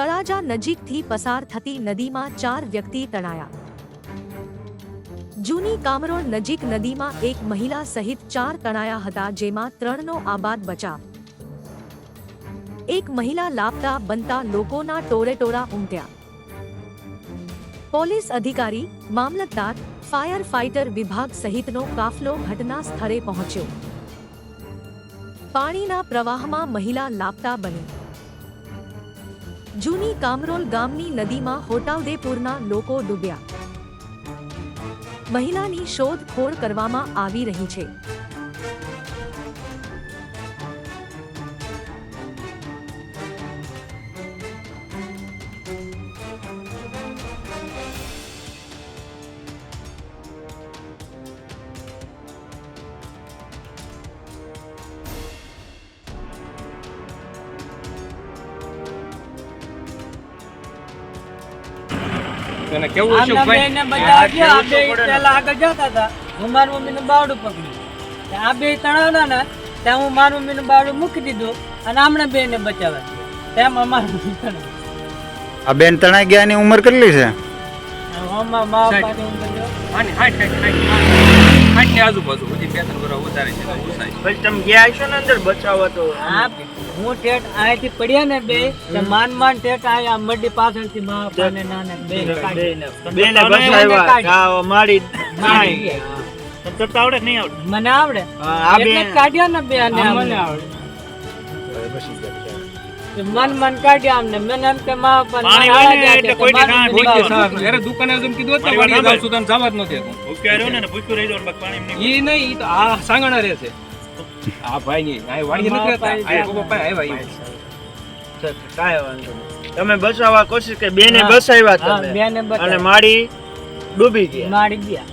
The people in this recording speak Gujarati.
તળાજા નજીકથી પસાર થતી નદીમાં ચાર વ્યક્તિ તણાયા. જૂની કામરોળ નજીક નદીમાં એક મહિલા સહિત ચાર તણાયા હતા, જેમાં ત્રણનો આબાદ બચાવ. એક મહિલા લાપતા બનતા લોકોના ટોળેટોળા ઉમટ્યા. પોલીસ અધિકારી, મામલતદાર, ફાયર ફાઇટર વિભાગ સહિતનો કાફલો ઘટના સ્થળે પહોંચ્યો. પાણીના પ્રવાહમાં મહિલા લાપતા બની. જૂની કામરોલ ગામની નદીમાં હોટાઉદેપુરના લોકો ડૂબ્યા. મહિલાની શોધખોળ કરવામાં આવી રહી છે. એને કેવું હશે ભાઈ પહેલા આગળ જતા હતા. હું મારી મમ્મીનું બાવડું પકડ્યું. આ બે તણાવના ને ત્યાં હું મારી મમ્મીનું બાવડું મૂકી દીધું અને આમણે બેયને બચાવ્યા. તેમ અમારું મમ્મી આ બેન તણાઈ ગયાની ઉંમર કેટલી છે? હાઈટની આજુબાજુ બધી બે ત્રણ વર્ષ વધારે છે પછી તમે ગયા છો ને અંદર બચાવો તો? આ હું ઠેઠ અહીંથી પડ્યા ને બે તો માન માન ઠેઠ અહીંયા મડી પાછળથી મા બાપાને નાને બે કાઢી. બેને બચાવ્યા. જાઓ મારી નાઈ તરતા આવડે નહીં આવડે? મને આવડે. હા, આ બે. કાઢ્યા ને બે અને મને આવડે. મન મન કાઢ્યા અમને. મને એમ કે મા પણ પાણી વાળી ને એટલે કોઈને કાંઈ કોઈ ભૂખ્યું સાહેબ અરે દુકાને જેમ કીધું ને, છું તને જવા જ નથી દેતું. ભૂખ્યા રહ્યો ને ભૂખ્યું રહી જાવ પાણી નહીં ઈ નહીં ઈ તો આ સાંગણા રહે છે. આ ભાઈ ની આ વાડીએ નથી રહેતા. આ કોકો પાસે આવ્યા ઈ. કાય વાંધો તમે બચાવવા કોશિશ કે બેને બચાવ્યા હા, તમે. બચાવ્યા. અને માડી ડૂબી ગયા. માડી ગયા.